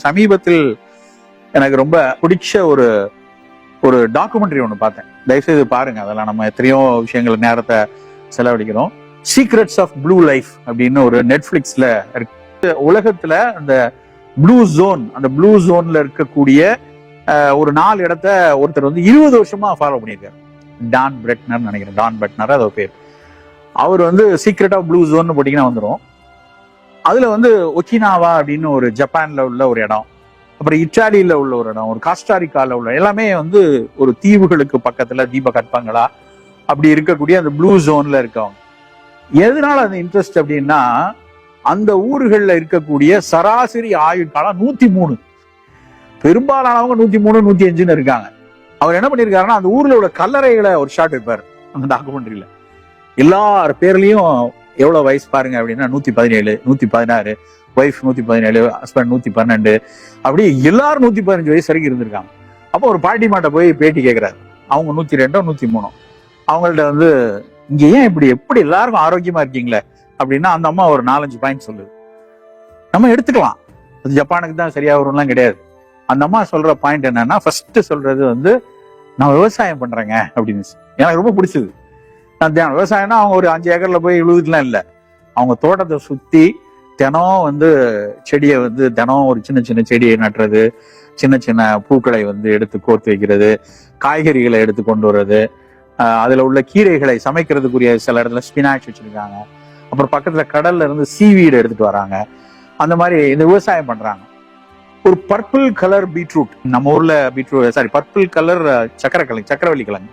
சமீபத்தில் எனக்கு ரொம்ப பிடிச்ச ஒரு ஒரு டாக்குமெண்ட்ரி ஒன்று பார்த்தேன். தயவுசெய்து பாருங்க அதெல்லாம் நம்ம எத்தனையோ விஷயங்கள் நேரத்தை செலவழிக்கிறோம். சீக்ரெட்ஸ் ஆஃப் ப்ளூ லைஃப் அப்படின்னு ஒரு நெட்ஃபிளிக்ஸ்ல இருக்கு. உலகத்துல அந்த ப்ளூ ஜோன் அந்த ப்ளூ ஜோன்ல இருக்கக்கூடிய ஒரு நாலு இடத்த ஒருத்தர் வந்து இருபது வருஷமா ஃபாலோ பண்ணியிருக்காரு. டான் பிரெட்னர் நினைக்கிறேன். டான் பிரெட்னர் அது பேர். அவர் வந்து சீக்ரெட் ஆஃப் ப்ளூ ஜோன் போட்டீங்கன்னா வந்துடும் அதுல வந்து ஒக்கினாவா அப்படின்னு ஒரு ஜப்பான்ல உள்ள ஒரு இடம் அப்புறம் இட்டாலியில உள்ள ஒரு இடம் ஒரு காஸ்டாரிக்கால உள்ள எல்லாமே வந்து ஒரு தீவுகளுக்கு பக்கத்துல தீப கற்பங்களா அப்படி இருக்கக்கூடிய அந்த ப்ளூ ஜோன்ல இருக்கவங்க. எதனால அந்த இன்ட்ரெஸ்ட் அப்படின்னா அந்த ஊர்களில் இருக்கக்கூடிய சராசரி ஆயுட்காலம் நூத்தி மூணு பெரும்பாலானவங்க நூத்தி மூணு நூத்தி அஞ்சுன்னு இருக்காங்க. அவர் என்ன பண்ணிருக்காருன்னா அந்த ஊர்ல உள்ள கல்லறைகளை ஒரு ஷாட் வைப்பார் அந்த டாக்குமெண்ட்ரியில எல்லார் பேர்லயும் எவ்வளோ வயசு பாருங்க அப்படின்னா நூத்தி பதினேழு நூத்தி பதினாறு ஒய்ஃப் நூத்தி பதினேழு ஹஸ்பண்ட் நூத்தி பன்னெண்டு. அப்படி எல்லாரும் நூத்தி பதினஞ்சு வயசு வரைக்கும் இருந்திருக்காங்க. அப்போ ஒரு பாட்டி மாட்ட போய் பேட்டி கேட்கிறாரு அவங்க நூத்தி ரெண்டோ நூத்தி மூணோ. அவங்கள்ட்ட வந்து இங்க ஏன் இப்படி எப்படி எல்லாருக்கும் ஆரோக்கியமா இருக்கீங்களே? அப்படின்னா அந்த அம்மா ஒரு நாலஞ்சு பாயிண்ட் சொல்லுது. நம்ம எடுத்துக்கலாம். அது ஜப்பானுக்கு தான் சரியா வரும்லாம் கிடையாது. அந்த அம்மா சொல்ற பாயிண்ட் என்னன்னா ஃபர்ஸ்ட் சொல்றது வந்து நான் விவசாயம் பண்றேங்க அப்படின்னு. எனக்கு ரொம்ப பிடிச்சது. தியானம் விவசாயம்னா அவங்க ஒரு அஞ்சு ஏக்கர்ல போய் இழுதுட்டுலாம் இல்லை. அவங்க தோட்டத்தை சுத்தி தினம் வந்து செடியை வந்து தினம் ஒரு சின்ன சின்ன செடியை நட்டுறது சின்ன சின்ன பூக்களை வந்து எடுத்து கோர்த்து வைக்கிறது காய்கறிகளை எடுத்து கொண்டு வர்றது அதில் அதுல உள்ள கீரைகளை சமைக்கிறதுக்குரிய சில இடத்துல ஸ்பினாக்ஸ் வச்சிருக்காங்க. அப்புறம் பக்கத்துல கடல்ல இருந்து சீவீடு எடுத்துட்டு வராங்க. அந்த மாதிரி இந்த விவசாயம் பண்றாங்க. ஒரு பர்பிள் கலர் பீட்ரூட் நம்ம ஊர்ல பீட்ரூட் சாரி பர்பிள் கலர் சக்கரக்கிழங்கு சக்கரவள்ளி கிழங்கு.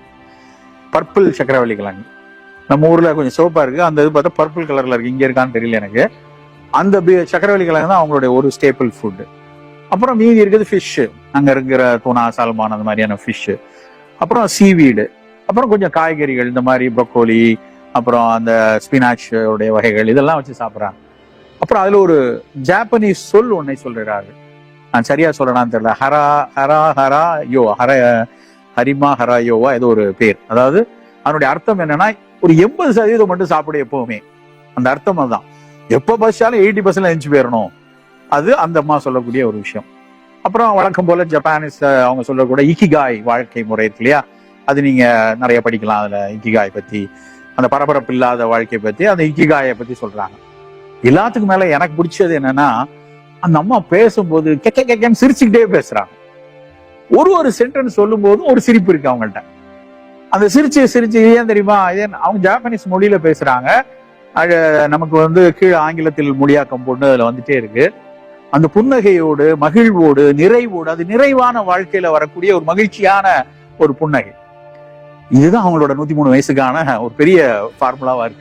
பர்பிள் சக்கரவள்ளி கிழங்கு. நம்ம ஊரில் கொஞ்சம் சிவப்பாக இருக்குது அந்த இது பார்த்தா பர்பிள் கலரில் இருக்குது இங்கே இருக்கான்னு தெரியல எனக்கு. அந்த பி- சக்கரவள்ளி கிழங்கு தான் அவங்களுடைய ஒரு ஸ்டேபிள் ஃபுட்டு அப்புறம் மீதி இருக்குது ஃபிஷ்ஷு அங்கே இருக்கிற துணா சால்மான் அந்த மாதிரியான ஃபிஷ்ஷு அப்புறம் சீவீடு அப்புறம் கொஞ்சம் காய்கறிகள் இந்த மாதிரி ப்ரொக்கோலி அப்புறம் அந்த ஸ்பினாச் உடைய வகைகள் இதெல்லாம் வச்சு சாப்பிட்றாங்க. அப்புறம் அதில் ஒரு ஜாப்பனீஸ் சொல் ஒன்றை சொல்கிறாரு நான் சரியா சொல்லலாம்னு தெரியல. ஹரா ஹரா ஹரா யோ ஹர ஹரிமா ஹரா யோவா ஏதோ ஒரு பேர். அதாவது அதனுடைய அர்த்தம் என்னன்னா ஒரு எண்பது சதவீதம் மட்டும் சாப்பிடு எப்பவுமே. அந்த அர்த்தம் அதுதான். எப்போ பசிச்சாலும் எயிட்டி பர்சன்ட் எஞ்சி போயிடணும் அது அந்த அம்மா சொல்லக்கூடிய ஒரு விஷயம். அப்புறம் வழக்கம் போல ஜப்பானீஸ் அவங்க சொல்லக்கூட இக்கிகாய் வாழ்க்கை முறை இருக்கு இல்லையா? அது நீங்க நிறைய படிக்கலாம் அதுல இக்கிகாய் பத்தி. அந்த பரபரப்பு இல்லாத வாழ்க்கையை பத்தி அந்த இக்கிகாயை பத்தி சொல்றாங்க. எல்லாத்துக்கும் மேல எனக்கு பிடிச்சது என்னன்னா அந்த அம்மா பேசும்போது கெக்க கெக்கன்னு சிரிச்சுக்கிட்டே பேசுறாங்க. ஒரு ஒரு சென்டென்ஸ் சொல்லும் போதும் ஒரு சிரிப்பு இருக்கு அவங்கள்ட்ட. அந்த சிரிச்சு சிரிச்சு ஏன் தெரியுமா? ஏன் அவங்க ஜாப்பனீஸ் மொழியில பேசுறாங்க. நமக்கு வந்து கீழே ஆங்கிலத்தில் மொழியாக்கம் போட்டு அதுல வந்துட்டே இருக்கு. அந்த புன்னகையோடு மகிழ்வோடு நிறைவோடு அது நிறைவான வாழ்க்கையில வரக்கூடிய ஒரு மகிழ்ச்சியான ஒரு புன்னகை. இதுதான் அவங்களோட நூத்தி மூணு வயசுக்கான ஒரு பெரிய ஃபார்முலாவா இருக்கு.